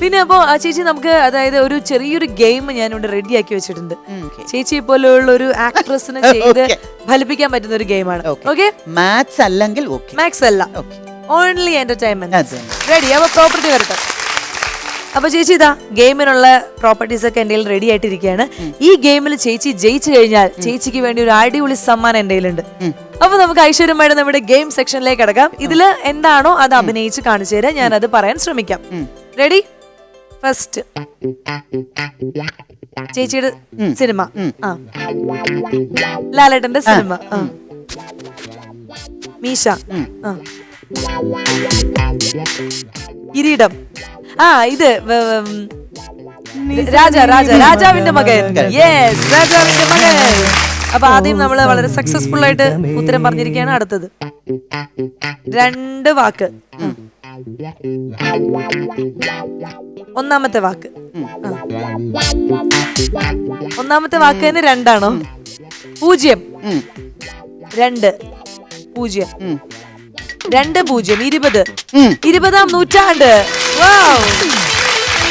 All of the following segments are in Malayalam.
പിന്നെ അപ്പോ ആ ചേച്ചി നമുക്ക് അതായത് ഒരു ചെറിയൊരു ഗെയിം ഞാനിവിടെ റെഡിയാക്കി വെച്ചിട്ടുണ്ട്. ചേച്ചിയെ പോലെയുള്ള ഒരു ആക്ട്രസിനെ ചെയ്ത്. ഫലിപ്പിക്കാൻ പറ്റുന്ന ഒരു ഗെയിമാണ്. ഓക്കെ മാത്സ് അല്ലെങ്കിൽ മാത്സ് അല്ല. ഓൺലി എന്റർടൈൻമെന്റ് റെഡി അപ്പൊ പ്രോപ്പർട്ടി വരട്ടെ. അപ്പൊ ചേച്ചി ഇതാ ഗെയിമിനുള്ള പ്രോപ്പർട്ടീസ് ഒക്കെ എന്റെ റെഡി ആയിട്ടിരിക്കുകയാണ്. ഈ ഗെയിമിൽ ചേച്ചി ജയിച്ചു കഴിഞ്ഞാൽ ചേച്ചിക്ക് വേണ്ടി ഒരു അടിപൊളി സമ്മാനം എന്റെ കയ്യിലുണ്ട്. അപ്പൊ നമുക്ക് ഐശ്വര്യമായിട്ട് നമ്മുടെ ഗെയിം സെക്ഷനിലേക്ക് കിടക്കാം. ഇതിൽ എന്താണോ അത് അഭിനയിച്ച് കാണിച്ചു തരാം ഞാൻ അത് പറയാൻ ശ്രമിക്കാം. Ready first. ചേച്ചിയുടെ സിനിമ. ആ. ലാലേട്ടന്റെ സിനിമ. ആ. മീശ. ആ. കിരീടം. ആ ഇത് രാജാ രാജാ രാജ രാജ രാജാവിന്റെ മകൻ. യെസ് രാജാവിന്റെ മകൻ. അപ്പൊ ആദ്യം നമ്മൾ വളരെ സക്സസ്ഫുൾ ആയിട്ട് ഉത്തരം പറഞ്ഞിരിക്കുകയാണ് അടുത്തത്. രണ്ട് വാക്ക്. ഒന്നാമത്തെ വാക്ക്. ഒന്നാമത്തെ വാക്ക് തന്നെ രണ്ടാണോ? പൂജ്യം. രണ്ട്. പൂജ്യം. രണ്ട് പൂജ്യം. ഇരുപത്. ഇരുപതാം നൂറ്റാണ്ട്!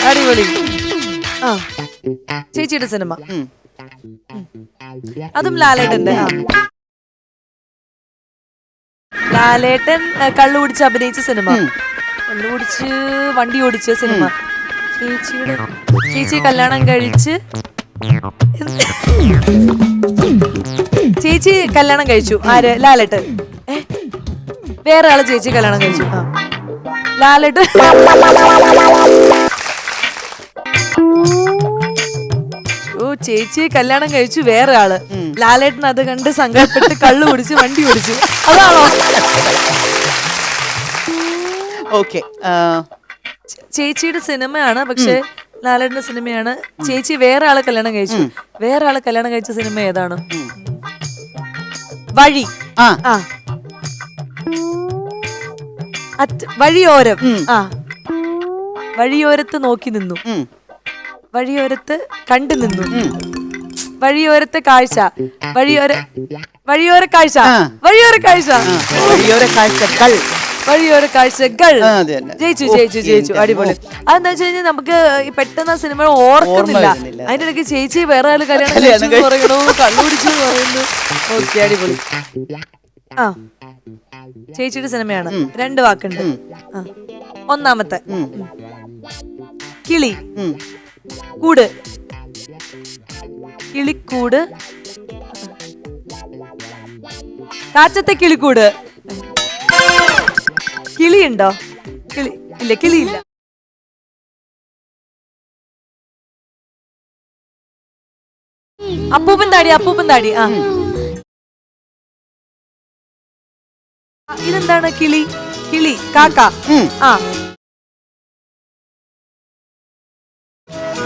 അടിപൊളി. ആ. ചേച്ചിയുടെ സിനിമ. അതും ലാലേട്ടന്റെ ലാലേട്ടൻ കള്ളു പിടിച്ച് അഭിനയിച്ച സിനിമ. കള്ളു പിടിച്ച് വണ്ടി ഓടിച്ച സിനിമ. ചേച്ചിയുടെ ചേച്ചി കല്യാണം കഴിച്ച് ചേച്ചി കല്യാണം കഴിച്ചു. ആര്? ലാലട്ട്? വേറെ ആൾ ചേച്ചി കല്യാണം കഴിച്ചു. ആ. ലാലട്ട്. ഓ ചേച്ചി കല്യാണം കഴിച്ചു വേറെ ആൾ ലാലേട്ടൻ അത് കണ്ട് സങ്കടപ്പെട്ട് കള്ളു കുടിച്ച് വണ്ടി ഓടിച്ചു. അതാണോ? ഓക്കെ. ചേച്ചിയുടെ സിനിമയാണ് പക്ഷെ ലാലേട്ടന്റെ സിനിമയാണ്. ചേച്ചി വേറെ ആളെ കല്യാണം കഴിച്ചു. വേറെ ആളെ കല്യാണം കഴിച്ച സിനിമ ഏതാണ്? വഴി. ആ. വഴിയോരം. ആ. വഴിയോരത്ത് നോക്കി നിന്നു. വഴിയോരത്ത് കണ്ടു നിന്നു. വഴിയോരത്തെ കാഴ്ച. വഴിയോര വഴിയോര കാഴ്ച. വഴിയോര കാഴ്ച വഴിയോര കാഴ്ചകൾ വഴിയോര കാഴ്ചകൾ. ജയിച്ചു ജയിച്ചു ജയിച്ചു. അടിപൊളി. അതെന്താ വെച്ച് കഴിഞ്ഞാൽ നമുക്ക് പെട്ടെന്ന് ആ സിനിമ ഓർക്കുന്നില്ല. അതിന്റെ ഇടയ്ക്ക് ചേച്ചി വേറെ ആൾ കല്യാണം കണ്ടുപിടിച്ചു പറയണു കണ്ണുപിടിച്ചു പറയുന്നു ഓക്കെ അടിപൊളി. ആ. ചേച്ചിയുടെ സിനിമയാണ്. രണ്ട് വാക്കുണ്ട്. ഒന്നാമത്തെ. കിളി. കൂട്. കിളിക്കൂട്. കാറ്റത്തെ കിളിക്കൂട്. കിളിയുണ്ടോ? കിളി ഇല്ല കിളിയില്ല. അപ്പൂപ്പൻ താടി അപ്പൂപ്പൻ താടി ആ. ഇതെന്താണ് കിളി? കിളി കാക്ക. ആ.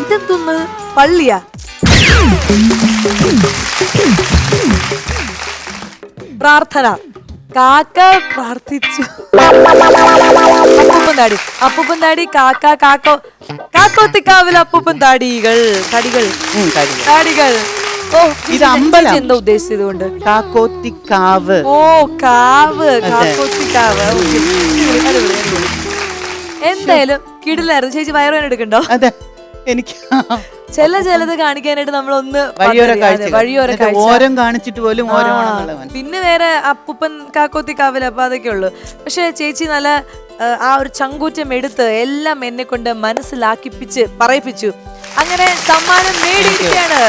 ഇതെന്തൊന്ന്? പള്ളിയാ. പ്രാർത്ഥന. കാക്ക പ്രാർത്ഥിച്ചു. അപ്പൂപ്പൻ താടി അപ്പൂപ്പൻ താടി കാക്ക കാക്കോ കാക്കോത്തിക്കാവിൽ അപ്പൂപ്പൻ താടികൾ തടികൾ താടികൾ. ഓ ഇത് അമ്പലം. എന്താ ഉദ്ദേശിച്ചത് കൊണ്ട് കാക്കോത്തിക്കാവ്. ഓ കാവ് കാക്കോത്തിക്കാവ്. എന്തായാലും കിടിലായിരുന്നു ചേച്ചി വയറുവേന എടുക്കണ്ടോ? അതെ. എനിക്ക് ചില ചിലത് കാണിക്കാനായിട്ട് നമ്മൾ ഒന്ന് വഴിയോര ഓരം കാണിച്ചിട്ട് പോലും. പിന്നെ വേറെ അപ്പൂപ്പൻ കാക്കോത്തി കാവൽ അപ്പൊ അതൊക്കെ ഉള്ളു. പക്ഷെ ചേച്ചി നല്ല ആ ഒരു ചങ്കൂറ്റം എടുത്ത് എല്ലാം എന്നെ കൊണ്ട് മനസ്സിലാക്കിപ്പിച്ച് പറയിപ്പിച്ചു. അങ്ങനെ സമ്മാനം നേടിയിരിക്കുകയാണ്.